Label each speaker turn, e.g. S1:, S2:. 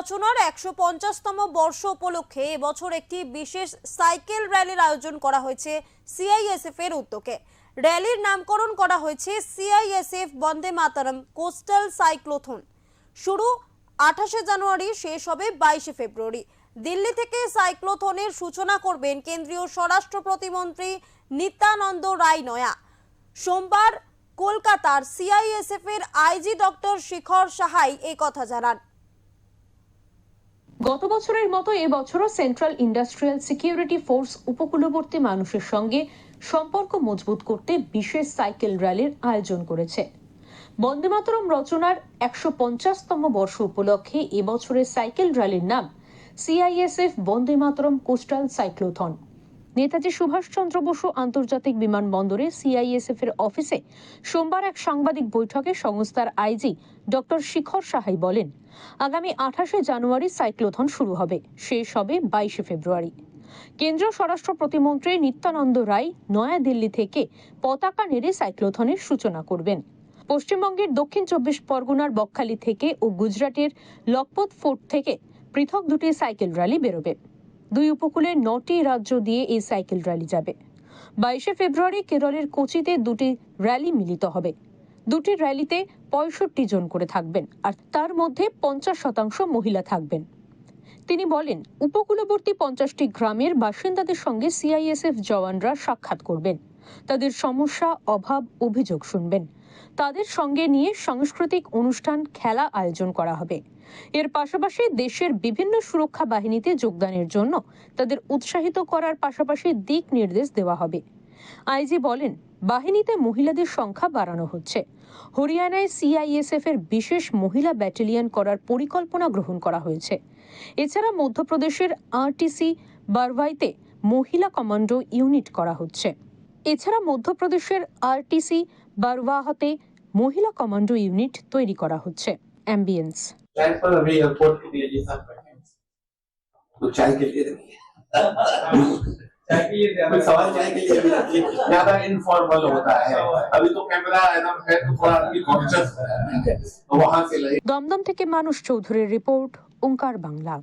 S1: রচনার একশো পঞ্চাশতম বর্ষ উপলক্ষে এবছর একটি বিশেষ সাইকেল র্যালির আয়োজন করা হয়েছে সিআইএসএফ এর উদ্যোগে। র্যালির নামকরণ করা হয়েছে CISF Bande Mataram coastal cyclothon. শুরু আঠাশে জানুয়ারি, শেষ হবে বাইশে ফেব্রুয়ারি। দিল্লি থেকে সাইক্লোথনের সূচনা করবেন কেন্দ্রীয় স্বরাষ্ট্র প্রতিমন্ত্রী নিত্যানন্দ রায় নয়া সোমবার কলকাতার সিআইএসএফ এর আইজি ডক্টর শিখর সাহাই এই কথা জানান।
S2: গত বছরের মতো এবছরও সেন্ট্রাল ইন্ডাস্ট্রিয়াল সিকিউরিটি ফোর্স উপকূলবর্তী মানুষের সঙ্গে সম্পর্ক মজবুত করতে বিশেষ সাইকেল র্যালির আয়োজন করেছে। বন্দে মাতরম রচনার একশো পঞ্চাশতম বর্ষ উপলক্ষে এবছরের সাইকেল র্যালির নাম CISF Bande Mataram coastal cyclothon. Netaji Subhashchandra Basu আন্তর্জাতিক বিমানবন্দরে সিআইএসএফ এর অফিসে সোমবার এক সাংবাদিক বৈঠকে সংস্থার আইজি ডক্টর শিখর সাহাই বলেন, আগামী আঠাশে জানুয়ারি সাইক্লোথন শুরু হবে, শেষ হবে বাইশে ফেব্রুয়ারি। কেন্দ্রীয় স্বরাষ্ট্র প্রতিমন্ত্রী নিত্যানন্দ রায় নয়াদিল্লি থেকে পতাকা নেড়ে সাইক্লোথনের সূচনা করবেন। পশ্চিমবঙ্গের দক্ষিণ চব্বিশ পরগনার বকখালি থেকে ও গুজরাটের লকপত ফোর্ট থেকে পৃথক দুটি সাইকেল র্যালি বেরোবে। দুই উপকূলের নটি রাজ্য দিয়ে এই সাইকেল র্যালি যাবে। বাইশে ফেব্রুয়ারি কেরলের কোচিতে দুটি র্যালি মিলিত হবে। দুটি র্যালিতে পঁয়ষট্টি জন করে থাকবেন আর তার মধ্যে পঞ্চাশ শতাংশ মহিলা থাকবেন। তিনি বলেন, উপকূলবর্তী পঞ্চাশটি গ্রামের বাসিন্দাদের সঙ্গে সিআইএসএফ জওয়ানরা সাক্ষাৎ করবেন। তাদের সমস্যা, অভাব, অভিযোগ শুনবেন। তাদের সঙ্গে নিয়ে সাংস্কৃতিক অনুষ্ঠান, খেলা আয়োজন করা হবে। এর পাশাপাশি দেশের বিভিন্ন সুরক্ষা বাহিনীতে যোগদানের জন্য তাদের উৎসাহিত করার পাশাপাশি দিক নির্দেশ দেওয়া হবে। আইজি বলেন, বাহিনীতে মহিলাদের সংখ্যা বাড়ানো হচ্ছে। হরিয়ানায় সিআইএসএফ এর বিশেষ মহিলা ব্যাটালিয়ন করার পরিকল্পনা গ্রহণ করা হয়েছে। এছাড়া মধ্যপ্রদেশের আরটিসি বারওয়াইতে মহিলা কমান্ডো ইউনিট করা হচ্ছে। এছাড়া মধ্যপ্রদেশের আরটিসি বারওয়াহাতে মহিলা কমান্ডো ইউনিট তৈরি করা হচ্ছে অ্যাম্বিয়েন্স
S3: चाय पर अभी एयरपोर्ट के लिए ये सब बैठे हैं।
S4: तो चाय के लिए नहीं
S3: चाय के लिए
S4: कोई सवाल चाय के लिए भी रखिए ज्यादा इनफॉर्मल होता है अभी तो कैमरा एकदम है तो थोड़ा आदमी कॉन्शियस है तो वहां से लगे
S2: দমদম থেকে মানুষ চৌধুরীর রিপোর্ট ওঙ্কার বাংলা